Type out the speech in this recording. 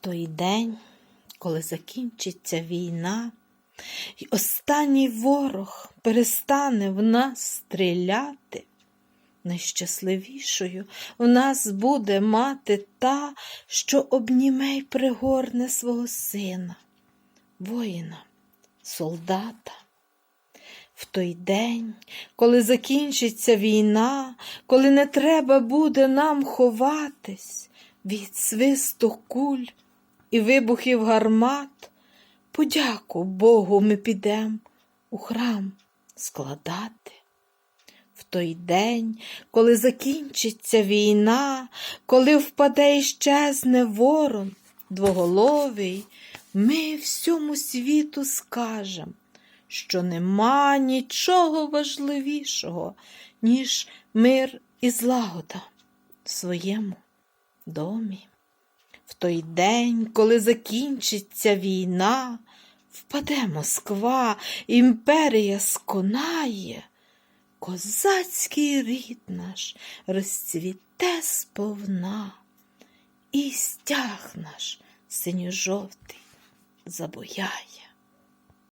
той день, коли закінчиться війна, і останній ворог перестане в нас стріляти, найщасливішою в нас буде мати та, що обніме й пригорне свого сина, воїна, солдата. В той день, коли закінчиться війна, коли не треба буде нам ховатись від свисту куль і вибухів гармат, подяку Богу ми підем у храм складати. В той день, коли закінчиться війна, коли впаде і щезне ворон двоголовий, ми всьому світу скажем, що нема нічого важливішого, ніж мир і злагода в своєму домі. В той день, коли закінчиться війна, впаде Москва, імперія сконає, козацький рід наш розцвіте сповна, і стяг наш синьо-жовтий забояє.